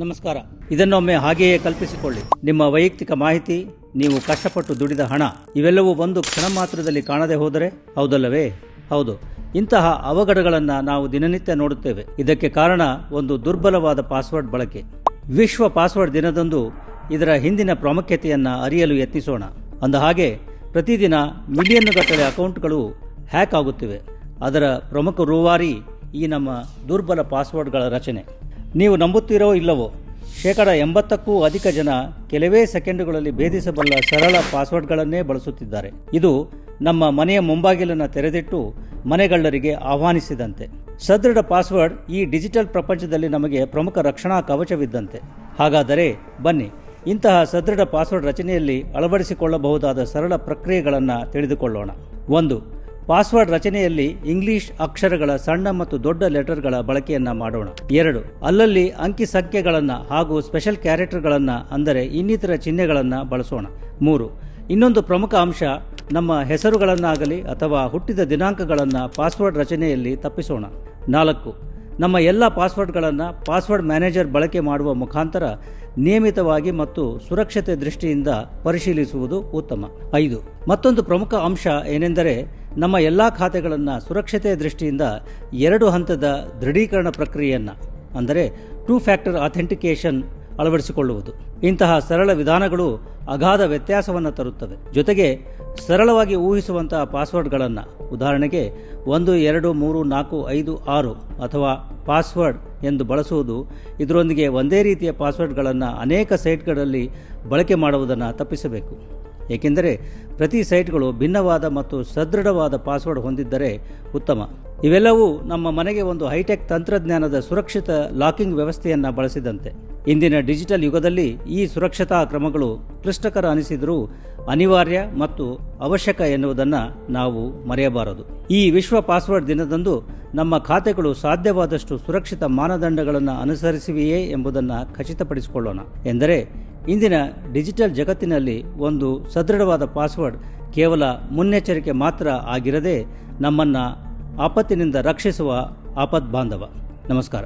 ನಮಸ್ಕಾರ. ಇದನ್ನೊಮ್ಮೆ ಹಾಗೆಯೇ ಕಲ್ಪಿಸಿಕೊಳ್ಳಿ. ನಿಮ್ಮ ವೈಯಕ್ತಿಕ ಮಾಹಿತಿ, ನೀವು ಕಷ್ಟಪಟ್ಟು ದುಡಿದ ಹಣ, ಇವೆಲ್ಲವೂ ಒಂದು ಕ್ಷಣ ಮಾತ್ರದಲ್ಲಿ ಕಾಣದೆ ಹೋದರೆ ಹೌದಲ್ಲವೇ? ಹೌದು. ಇಂತಹ ಅವಘಡಗಳನ್ನು ನಾವು ದಿನನಿತ್ಯ ನೋಡುತ್ತೇವೆ. ಇದಕ್ಕೆ ಕಾರಣ ಒಂದು ದುರ್ಬಲವಾದ ಪಾಸ್ವರ್ಡ್ ಬಳಕೆ. ವಿಶ್ವ ಪಾಸ್ವರ್ಡ್ ದಿನದಂದು ಇದರ ಹಿಂದಿನ ಪ್ರಾಮುಖ್ಯತೆಯನ್ನು ಅರಿಯಲು ಯತ್ನಿಸೋಣ. ಅಂದ ಹಾಗೆ, ಪ್ರತಿದಿನ ಮಿಲಿಯನ್ನುಗಟ್ಟಲೆ ಅಕೌಂಟ್ಗಳು ಹ್ಯಾಕ್ ಆಗುತ್ತಿವೆ. ಅದರ ಪ್ರಮುಖ ರೂವಾರಿ ಈ ನಮ್ಮ ದುರ್ಬಲ ಪಾಸ್ವರ್ಡ್ಗಳ ರಚನೆ. ನೀವು ನಂಬುತ್ತೀರೋ ಇಲ್ಲವೋ? ಶೇಕಡ ಎಂಬತ್ತಕ್ಕೂ ಅಧಿಕ ಜನ ಕೆಲವೇ ಸೆಕೆಂಡುಗಳಲ್ಲಿ ಭೇದಿಸಬಲ್ಲ ಸರಳ ಪಾಸ್ವರ್ಡ್ಗಳನ್ನೇ ಬಳಸುತ್ತಿದ್ದಾರೆ. ಇದು ನಮ್ಮ ಮನೆಯ ಮುಂಬಾಗಿಲನ್ನು ತೆರೆದಿಟ್ಟು ಮನೆಗಳ್ಳರಿಗೆ ಆಹ್ವಾನಿಸಿದಂತೆ. ಸದೃಢ ಪಾಸ್ವರ್ಡ್ ಈ ಡಿಜಿಟಲ್ ಪ್ರಪಂಚದಲ್ಲಿ ನಮಗೆ ಪ್ರಮುಖ ರಕ್ಷಣಾ ಕವಚವಿದ್ದಂತೆ. ಹಾಗಾದರೆ ಬನ್ನಿ, ಇಂತಹ ಸದೃಢ ಪಾಸ್ವರ್ಡ್ ರಚನೆಯಲ್ಲಿ ಅಳವಡಿಸಿಕೊಳ್ಳಬಹುದಾದ ಸರಳ ಪ್ರಕ್ರಿಯೆಗಳನ್ನು ತಿಳಿದುಕೊಳ್ಳೋಣ. ಒಂದು ಪಾಸ್ವರ್ಡ್ ರಚನೆಯಲ್ಲಿ ಇಂಗ್ಲಿಷ್ ಅಕ್ಷರಗಳ ಸಣ್ಣ ಮತ್ತು ದೊಡ್ಡ ಲೆಟರ್ಗಳ ಬಳಕೆಯನ್ನ ಮಾಡೋಣ. ಎರಡು, ಅಲ್ಲಲ್ಲಿ ಅಂಕಿ ಸಂಖ್ಯೆಗಳನ್ನು ಹಾಗೂ ಸ್ಪೆಷಲ್ ಕ್ಯಾರೆಕ್ಟರ್ಗಳನ್ನು ಅಂದರೆ ಇನ್ನಿತರ ಚಿಹ್ನೆಗಳನ್ನು ಬಳಸೋಣ. ಮೂರು, ಇನ್ನೊಂದು ಪ್ರಮುಖ ಅಂಶ ನಮ್ಮ ಹೆಸರುಗಳನ್ನಾಗಲಿ ಅಥವಾ ಹುಟ್ಟಿದ ದಿನಾಂಕಗಳನ್ನು ಪಾಸ್ವರ್ಡ್ ರಚನೆಯಲ್ಲಿ ತಪ್ಪಿಸೋಣ. ನಾಲ್ಕು, ನಮ್ಮ ಎಲ್ಲ ಪಾಸ್ವರ್ಡ್ಗಳನ್ನು ಪಾಸ್ವರ್ಡ್ ಮ್ಯಾನೇಜರ್ ಬಳಕೆ ಮಾಡುವ ಮುಖಾಂತರ ನಿಯಮಿತವಾಗಿ ಮತ್ತು ಸುರಕ್ಷತೆ ದೃಷ್ಟಿಯಿಂದ ಪರಿಶೀಲಿಸುವುದು ಉತ್ತಮ. ಐದು, ಮತ್ತೊಂದು ಪ್ರಮುಖ ಅಂಶ ಏನೆಂದರೆ ನಮ್ಮ ಎಲ್ಲ ಖಾತೆಗಳನ್ನು ಸುರಕ್ಷತೆಯ ದೃಷ್ಟಿಯಿಂದ ಎರಡು ಹಂತದ ದೃಢೀಕರಣ ಪ್ರಕ್ರಿಯೆಯನ್ನು, ಅಂದರೆ ಟೂ ಫ್ಯಾಕ್ಟರ್ ಅಥೆಂಟಿಕೇಷನ್ ಅಳವಡಿಸಿಕೊಳ್ಳುವುದು. ಇಂತಹ ಸರಳ ವಿಧಾನಗಳು ಅಗಾಧ ವ್ಯತ್ಯಾಸವನ್ನು ತರುತ್ತವೆ. ಜೊತೆಗೆ ಸರಳವಾಗಿ ಊಹಿಸುವಂತಹ ಪಾಸ್ವರ್ಡ್ಗಳನ್ನು, ಉದಾಹರಣೆಗೆ ಒಂದು, ಎರಡು, ಮೂರು, ನಾಲ್ಕು, ಐದು, ಆರು ಅಥವಾ ಪಾಸ್ವರ್ಡ್ ಎಂದು ಬಳಸುವುದು, ಇದರೊಂದಿಗೆ ಒಂದೇ ರೀತಿಯ ಪಾಸ್ವರ್ಡ್ಗಳನ್ನು ಅನೇಕ ಸೈಟ್ಗಳಲ್ಲಿ ಬಳಕೆ ಮಾಡುವುದನ್ನು ತಪ್ಪಿಸಬೇಕು. ಏಕೆಂದರೆ ಪ್ರತಿ ಸೈಟ್ಗಳು ಭಿನ್ನವಾದ ಮತ್ತು ಸದೃಢವಾದ ಪಾಸ್ವರ್ಡ್ ಹೊಂದಿದ್ದರೆ ಉತ್ತಮ. ಇವೆಲ್ಲವೂ ನಮ್ಮ ಮನೆಗೆ ಒಂದು ಹೈಟೆಕ್ ತಂತ್ರಜ್ಞಾನದ ಸುರಕ್ಷಿತ ಲಾಕಿಂಗ್ ವ್ಯವಸ್ಥೆಯನ್ನು ಬಳಸಿದಂತೆ. ಇಂದಿನ ಡಿಜಿಟಲ್ ಯುಗದಲ್ಲಿ ಈ ಸುರಕ್ಷತಾ ಕ್ರಮಗಳು ಕ್ಲಿಷ್ಟಕರ ಅನಿಸಿದರೂ ಅನಿವಾರ್ಯ ಮತ್ತು ಅವಶ್ಯಕ ಎನ್ನುವುದನ್ನು ನಾವು ಮರೆಯಬಾರದು. ಈ ವಿಶ್ವ ಪಾಸ್ವರ್ಡ್ ದಿನದಂದು ನಮ್ಮ ಖಾತೆಗಳು ಸಾಧ್ಯವಾದಷ್ಟು ಸುರಕ್ಷಿತ ಮಾನದಂಡಗಳನ್ನು ಅನುಸರಿಸಿವೆಯೇ ಎಂಬುದನ್ನು ಖಚಿತಪಡಿಸಿಕೊಳ್ಳೋಣ. ಎಂದರೆ ಇಂದಿನ ಡಿಜಿಟಲ್ ಜಗತ್ತಿನಲ್ಲಿ ಒಂದು ಸದೃಢವಾದ ಪಾಸ್ವರ್ಡ್ ಕೇವಲ ಮುನ್ನೆಚ್ಚರಿಕೆ ಮಾತ್ರ ಆಗಿರದೆ ನಮ್ಮನ್ನು ಆಪತ್ತಿನಿಂದ ರಕ್ಷಿಸುವ ಆಪತ್ ಬಾಂಧವ. ನಮಸ್ಕಾರ.